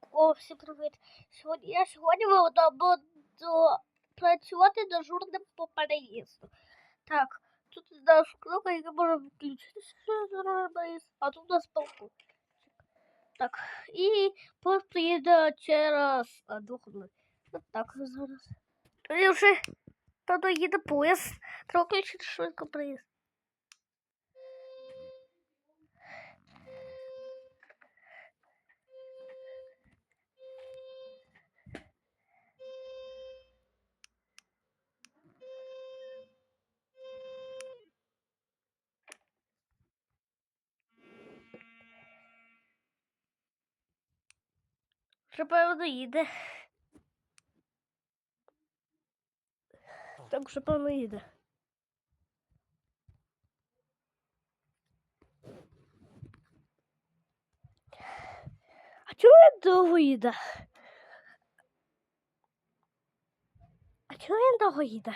О, всім привіт. Сьогодні я сьогодні буду працювати дежурним по переїзду. Так, тут нас кнопка, яка може включитися, а тут у нас балкон. Так, і поїзд приїде через двох хвилин. От так зараз. І вже тоді їде поїзд. Треба включити швидко приїзд. Вже певно їде. Так вже певно їде. А чого він довго їде? А чого він довго їде?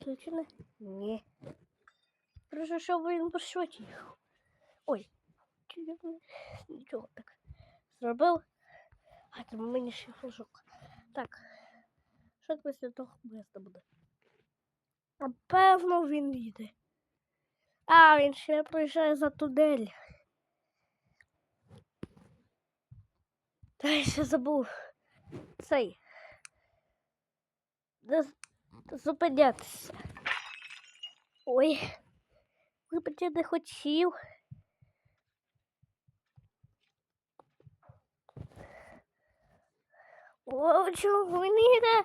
Включено? Ні. Просто щоб він їхав. Ой, нічого так зробив. А там мені ще флажок. Так. Що після того поїзда буде? Напевно, він їде. А, він ще проїжджає за тунель. Та я ще забув. Цей. Зупинятися. Ой. Вибач, я не хотів. О, їде?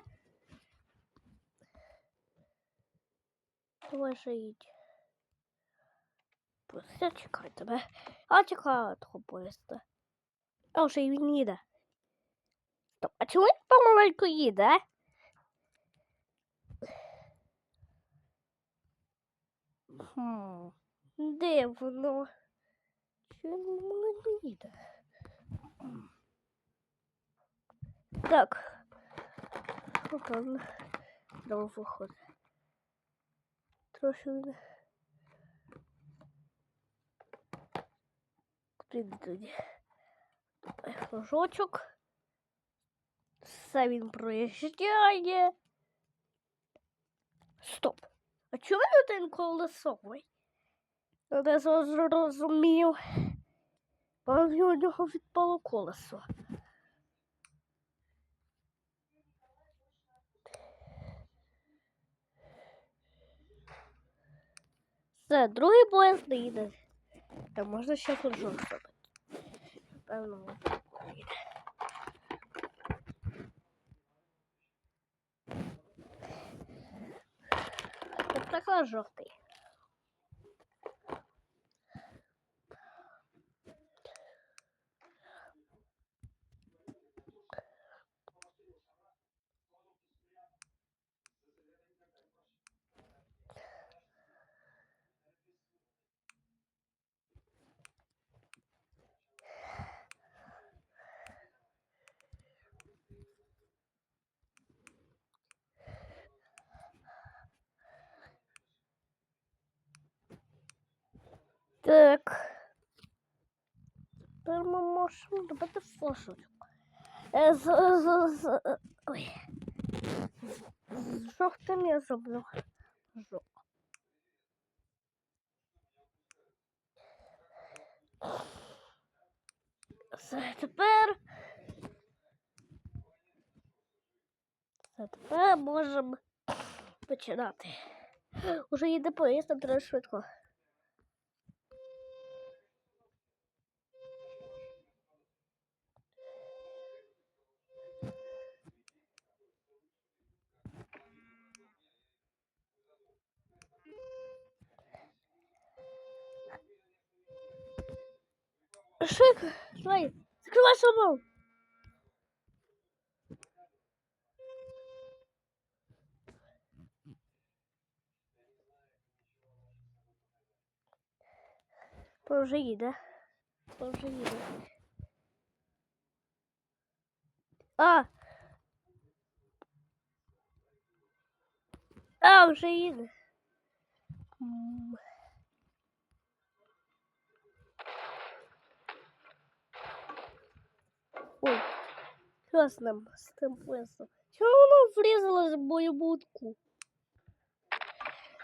Давай. Просто чекай тебе. А чекаю того поїзда. А вже й він їде. А чому він помаленьку їде? Хм. Де воно? Чому воно не їде? Так. Ладно. Давай виходить. Трохи він. Куди йде тоді? Давай флажочок. Все він проїжджає. Стоп. А чому він один колесовий? Я не зрозумів. Бо в нього відпало колесо. Все, другий поїзд не їде. Та можна ще флажок зробити. Певно, він їде. Жовтий. Так. Тепер ми можемо робити. Е, З, ой. З жовтим я зроблю жовт. Все, тепер. Все, тепер можемо починати. Уже їде поїзд, треба швидко. Шик, давай, закрывай собой. Вже їде. Вже їде. А! А, вже їде. З ним, з тим поясом. Чому воно врізалось в мою будку?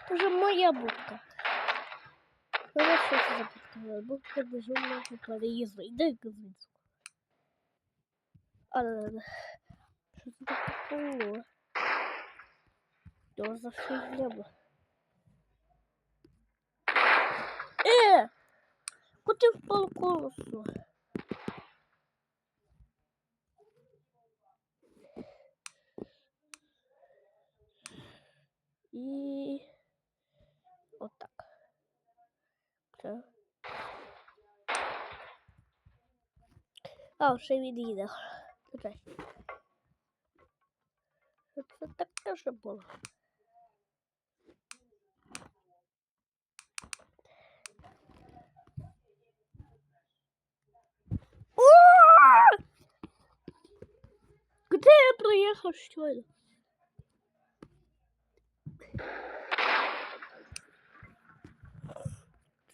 Це вже моя будка. Ну, що це за будка? Будка безумного переїзду. Іди звідси. А, да, да, да. Що це таке було? Що за фігня? Е! Куди впало колесо? І отак. Все. А, ще він їде. Чекай. Що Це таке вже було. Где я проехал, что ли?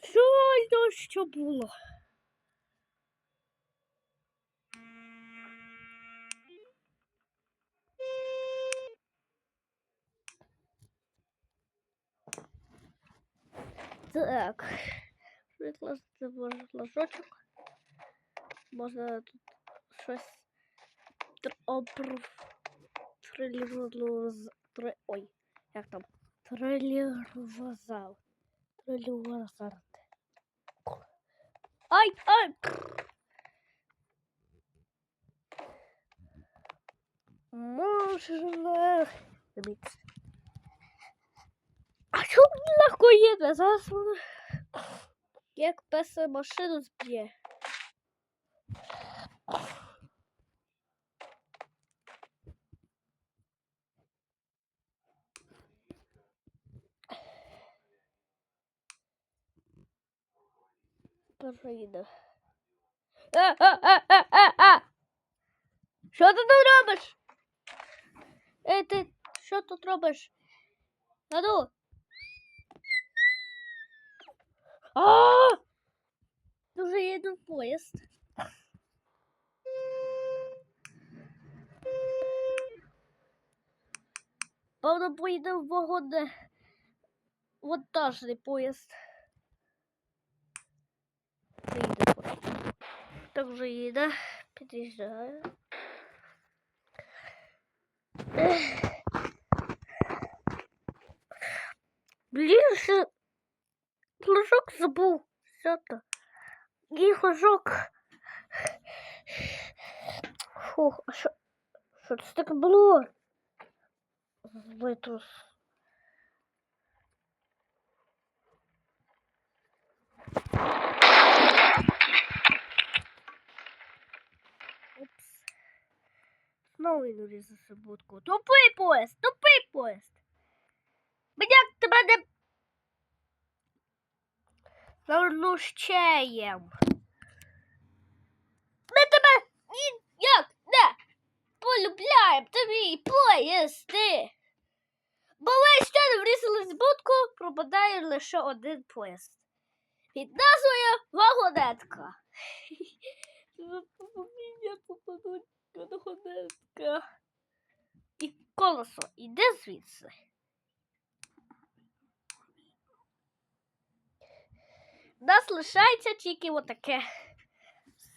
Що то що було? Так. Викласти флажочок. Можна тут щось трилював. Ой, як там? Трилювазав. Трилювазарти. Ай, ай! Можна. Дивіться. А чому легко їде? Зараз воно як пес машину зб'є. Перша їде. А, а, а, а, а! Що ти тут робиш? Ей, ти що тут робиш? Наду. Дуже їде поїзд. Правда, поїде в вагон, вантажний поїзд. Приїде. Так вже їде. Під'їжджає. Блін, ще флажок забув взяти. І флажок. Фух, а що, що це таке було? Витрус. Упс. Знову він урізався будку. Тупий поїзд, тупий поїзд. Залущаєм. Ми тебе ніяк не полюбляємо тобі поїзди. Бо весь час врізались в будку, пропадає лише один поїзд. Під назвою вагонетка. Вагонетка. І колесо іде звідси. нас лишається тільки отаке.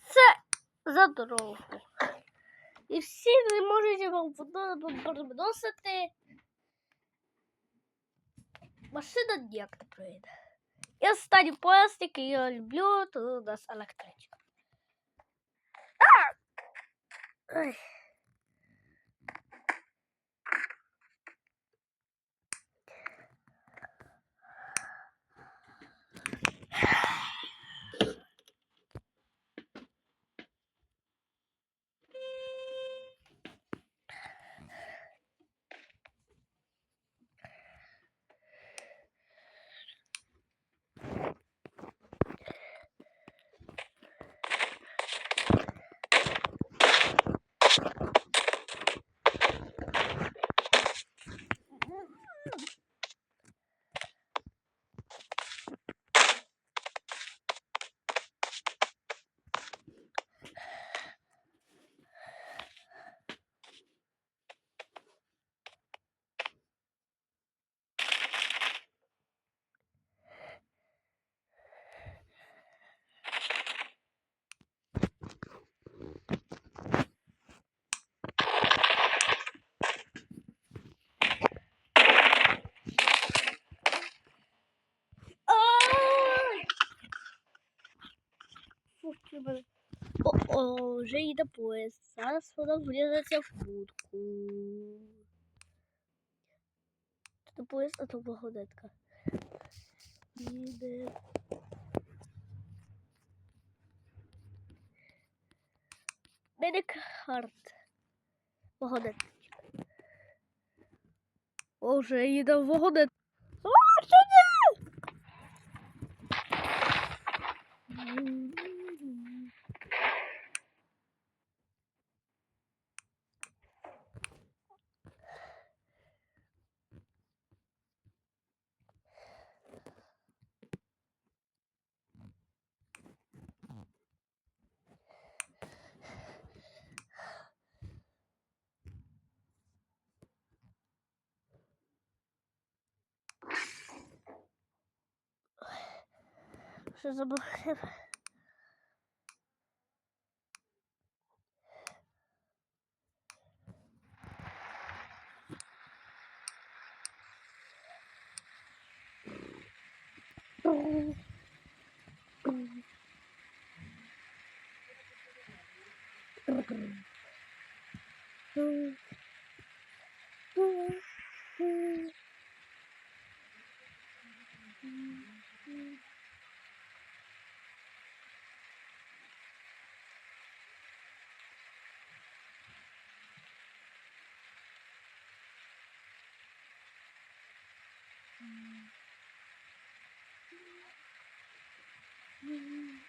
Це за дорогу. І всі не можуть вам переносити. Машина ніяк не пройде. І останній поїзд, який я люблю, то у нас електричка. А! Вже їде поїзд. Зараз вона врізаться в будку. Не поїзд, а то вагонетка. Їде. Медик Харт. Вагонетка. О, вже їде в вагонет. А, що це? Що за блохи? Mm-hmm.